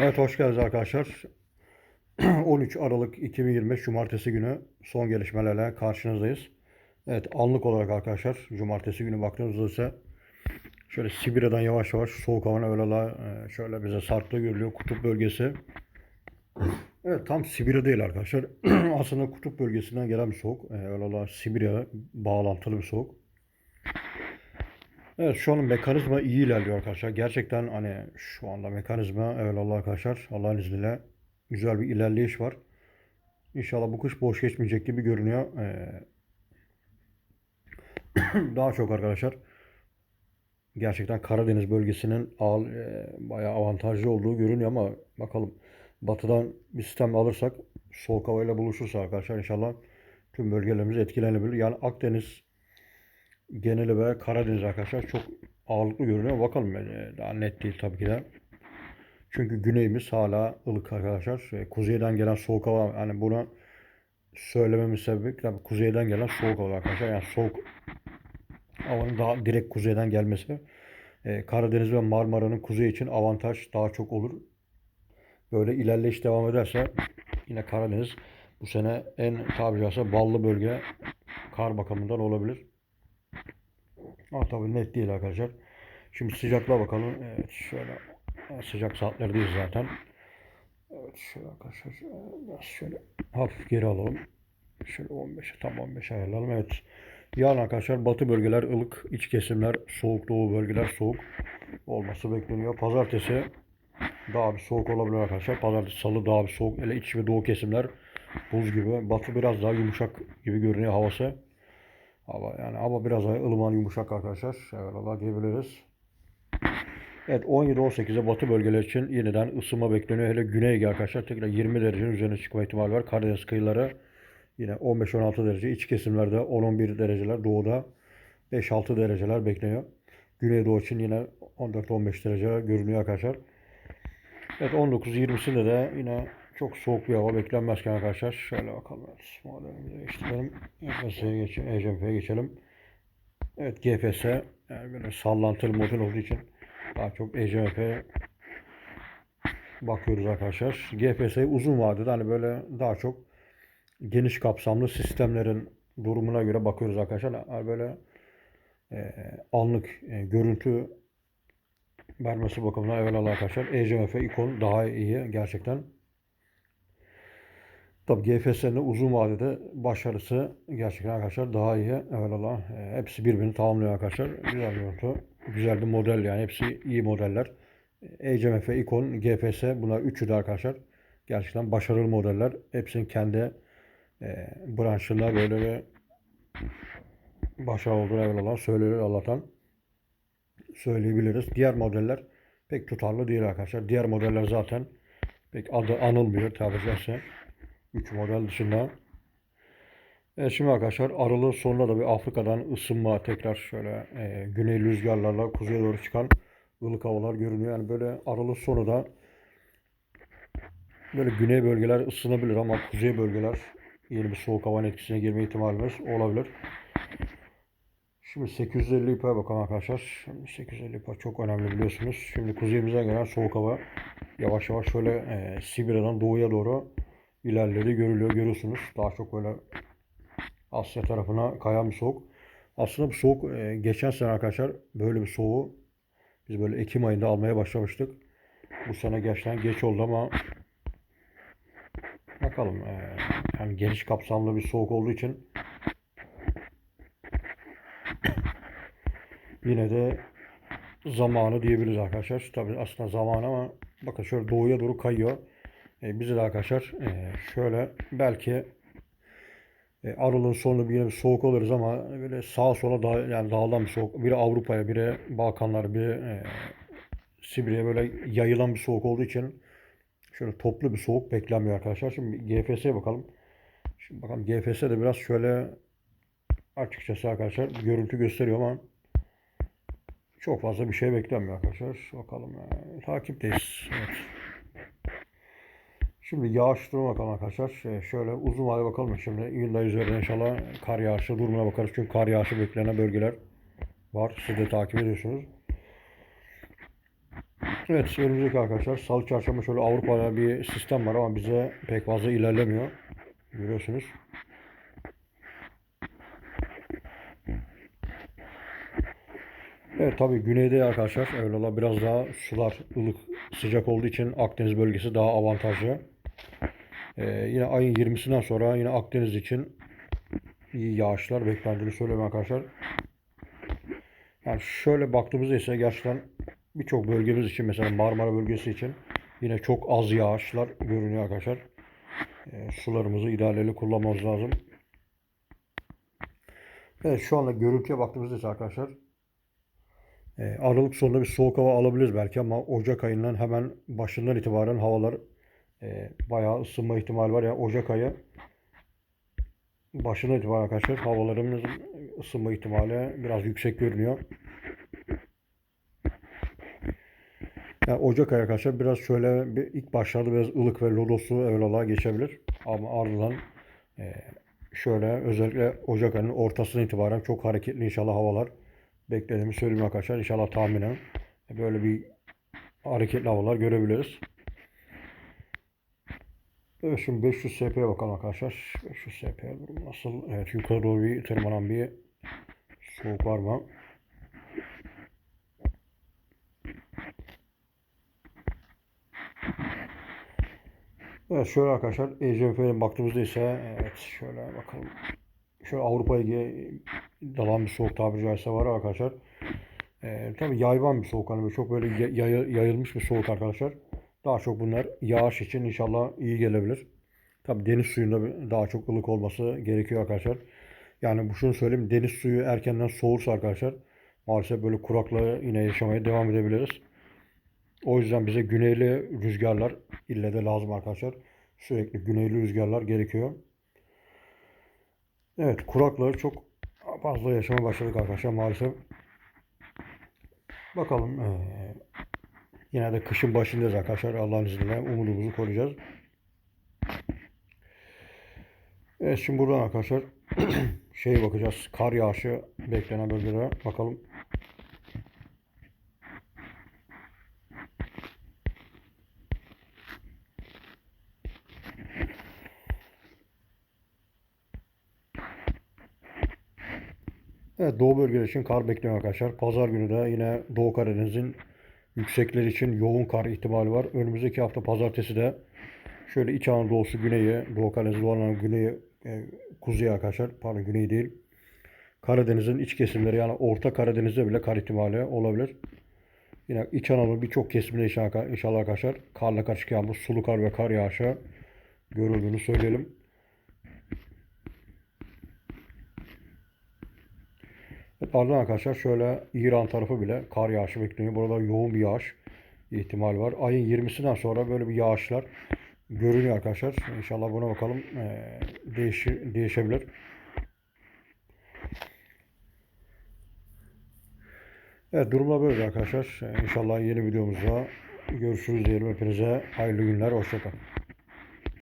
Evet hoş geldiniz arkadaşlar. 13 Aralık 2025 Cumartesi günü son gelişmelerle karşınızdayız. Evet anlık olarak arkadaşlar Cumartesi günü baktığımızda ise şöyle Sibirya'dan yavaş yavaş soğuk havanın öyle şöyle bize sarktığı görülüyor kutup bölgesi. Evet tam Sibirya değil arkadaşlar. Aslında kutup bölgesinden gelen bir soğuk. Öyle Sibirya bağlantılı bir soğuk. Evet şu an mekanizma iyi ilerliyor arkadaşlar. Gerçekten hani şu anda mekanizma evet Allah arkadaşlar Allah'ın izniyle güzel bir ilerleyiş var. İnşallah bu kış boş geçmeyecek gibi görünüyor. Ee, daha çok arkadaşlar gerçekten Karadeniz bölgesinin al, e, bayağı avantajlı olduğu görünüyor ama bakalım batıdan bir sistem alırsak soğuk havayla buluşursa arkadaşlar inşallah tüm bölgelerimiz etkilenebilir. Yani Akdeniz geneli ve Karadeniz arkadaşlar çok ağırlıklı görünüyor. Bakalım e, daha net değil tabii ki de. Çünkü güneyimiz hala ılık arkadaşlar. E, Kuzeyden gelen soğuk hava yani buna söylememin sebebi tabii kuzeyden gelen soğuk hava arkadaşlar. Yani soğuk havanın daha direkt kuzeyden gelmesi. E, Karadeniz ve Marmara'nın kuzey için avantaj daha çok olur. Böyle ilerleyiş devam ederse yine Karadeniz bu sene en tabiri ballı bölge kar bakımından olabilir. Ama tabii net değil arkadaşlar. Şimdi sıcaklığa bakalım. Evet şöyle sıcak saatlerdeyiz zaten. Evet şöyle arkadaşlar e, biraz şöyle hafif geri alalım. Şöyle 15'e tam 15 ayarlayalım. Evet. Yarın arkadaşlar batı bölgeler ılık, iç kesimler soğuk, doğu bölgeler soğuk olması bekleniyor. Pazartesi daha bir soğuk olabilir arkadaşlar. Pazartesi, salı daha bir soğuk. Hele iç ve doğu kesimler buz gibi. Batı biraz daha yumuşak gibi görünüyor havası. Hava yani ama biraz ılıman yumuşak arkadaşlar. Evet Allah diyebiliriz. Evet 17-18'e batı bölgeler için yeniden ısınma bekleniyor. Hele Güney Ege arkadaşlar tekrar 20 derecenin üzerine çıkma ihtimali var. Karadeniz kıyıları yine 15-16 derece. İç kesimlerde 10-11 dereceler. Doğuda 5-6 dereceler bekleniyor. Güneydoğu için yine 14-15 derece görünüyor arkadaşlar. Evet 19-20'sinde de yine çok soğuk bir hava beklenmezken arkadaşlar. Şöyle bakalım. Modelimizi değiştirelim. GFS'ye geçelim. Geçelim. Evet GFS yani böyle sallantılı model olduğu için daha çok ECMF'ye bakıyoruz arkadaşlar. GFS uzun vadede hani böyle daha çok geniş kapsamlı sistemlerin durumuna göre bakıyoruz arkadaşlar. Yani böyle e, anlık e, görüntü vermesi bakımından evvelallah arkadaşlar ECMF ikon daha iyi gerçekten. Tabi GFS'nin uzun vadede başarısı gerçekten arkadaşlar daha iyi. Evvelallah e, hepsi birbirini tamamlıyor arkadaşlar. Güzel bir görüntü. Güzel bir model yani. Hepsi iyi modeller. ECMF, ikon, GFS bunlar üçü de arkadaşlar gerçekten başarılı modeller. Hepsinin kendi e, branşında böyle bir başarılı olduğunu evvelallah söylüyor Allah'tan söyleyebiliriz. Diğer modeller pek tutarlı değil arkadaşlar. Diğer modeller zaten pek adı anılmıyor tabiri caizse. 3 model dışında. Evet şimdi arkadaşlar Aralık sonunda da bir Afrika'dan ısınma tekrar şöyle e, güney rüzgarlarla kuzeye doğru çıkan ılık havalar görünüyor. Yani böyle Aralık sonu da böyle güney bölgeler ısınabilir ama kuzey bölgeler yeni bir soğuk havanın etkisine girme ihtimalimiz olabilir. Şimdi 850 ipe bakalım arkadaşlar. Şimdi 850 ipe çok önemli biliyorsunuz. Şimdi kuzeyimizden gelen soğuk hava yavaş yavaş şöyle e, Sibirya'dan doğuya doğru ilerledi görülüyor görüyorsunuz. Daha çok böyle Asya tarafına kayan bir soğuk. Aslında bu soğuk e, geçen sene arkadaşlar böyle bir soğuğu biz böyle Ekim ayında almaya başlamıştık. Bu sene gerçekten geç oldu ama bakalım e, yani geniş kapsamlı bir soğuk olduğu için yine de zamanı diyebiliriz arkadaşlar. Tabii aslında zamanı ama bakın şöyle doğuya doğru kayıyor. E, bize de arkadaşlar e, şöyle belki e, Aralık'ın sonunda bir soğuk oluruz ama böyle sağa sola da, yani dağılan bir soğuk. Biri Avrupa'ya, biri Balkanlar, biri e, Sibirya'ya böyle yayılan bir soğuk olduğu için şöyle toplu bir soğuk beklenmiyor arkadaşlar. Şimdi GFS'ye bakalım. Şimdi bakalım GFS de biraz şöyle açıkçası arkadaşlar görüntü gösteriyor ama çok fazla bir şey beklenmiyor arkadaşlar. Bakalım. E, takipteyiz. Evet. Şimdi yağış duruma bakalım arkadaşlar. Ee, şöyle uzun vade bakalım. Şimdi Hyundai üzerinde inşallah kar yağışı durumuna bakarız. Çünkü kar yağışı beklenen bölgeler var. Siz de takip ediyorsunuz. Evet önümüzdeki arkadaşlar salı çarşamba şöyle Avrupa'da bir sistem var ama bize pek fazla ilerlemiyor. Görüyorsunuz. Evet tabii güneyde arkadaşlar evvela biraz daha sular ılık sıcak olduğu için Akdeniz bölgesi daha avantajlı. Ee, yine ayın 20'sinden sonra yine Akdeniz için iyi yağışlar beklendiğini söylüyorum arkadaşlar. Yani şöyle baktığımızda ise gerçekten birçok bölgemiz için mesela Marmara bölgesi için yine çok az yağışlar görünüyor arkadaşlar. Ee, sularımızı idareli kullanmamız lazım. Evet şu anda görüntüye baktığımızda ise arkadaşlar e, Aralık sonunda bir soğuk hava alabiliriz belki ama Ocak ayından hemen başından itibaren havalar e, bayağı ısınma ihtimali var. Yani Ocak ayı başından itibaren arkadaşlar havalarımızın ısınma ihtimali biraz yüksek görünüyor. Yani Ocak ayı arkadaşlar biraz şöyle bir ilk başlarda biraz ılık ve lodoslu evvela geçebilir. Ama ardından e, şöyle özellikle Ocak ayının ortasına itibaren çok hareketli inşallah havalar beklediğimi söyleyeyim arkadaşlar. İnşallah tahminen böyle bir hareketli havalar görebiliriz. Evet şimdi 500 SP'ye bakalım arkadaşlar. 500 SP nasıl? Evet yukarı doğru bir tırmanan bir soğuk var mı? Evet şöyle arkadaşlar ECF'ye baktığımızda ise evet şöyle bakalım. Şöyle Avrupa'ya dalan bir soğuk tabiri caizse var arkadaşlar. Ee, tabii yayvan bir soğuk hani çok böyle yay- yayılmış bir soğuk arkadaşlar. Daha çok bunlar yağış için inşallah iyi gelebilir. Tabii deniz suyunda daha çok ılık olması gerekiyor arkadaşlar. Yani bu şunu söyleyeyim deniz suyu erkenden soğursa arkadaşlar maalesef böyle kuraklığı yine yaşamaya devam edebiliriz. O yüzden bize güneyli rüzgarlar ille de lazım arkadaşlar. Sürekli güneyli rüzgarlar gerekiyor. Evet kuraklığı çok fazla yaşamaya başladık arkadaşlar maalesef. Bakalım yine de kışın başındayız arkadaşlar Allah'ın izniyle umudumuzu koruyacağız. Evet şimdi buradan arkadaşlar şeye bakacağız. Kar yağışı beklenen bölgelere bakalım. Evet Doğu bölgeleri için kar bekleniyor arkadaşlar. Pazar günü de yine Doğu Karadeniz'in yüksekleri için yoğun kar ihtimali var. Önümüzdeki hafta pazartesi de şöyle İç Anadolu'su güneyi, Doğu Karadeniz, Doğu Anadolu güneyi, e, kuzey arkadaşlar. Pardon güney değil. Karadeniz'in iç kesimleri yani Orta Karadeniz'de bile kar ihtimali olabilir. Yine İç Anadolu birçok kesimde inşallah arkadaşlar karla karışık yağmur, sulu kar ve kar yağışı görüldüğünü söyleyelim. Evet, ardından arkadaşlar şöyle İran tarafı bile kar yağışı bekleniyor. Burada yoğun bir yağış ihtimal var. Ayın 20'sinden sonra böyle bir yağışlar görünüyor arkadaşlar. İnşallah buna bakalım ee, değiş değişebilir. Evet durumlar böyle arkadaşlar. İnşallah yeni videomuzda görüşürüz diyelim. Hepinize hayırlı günler. Hoşçakalın.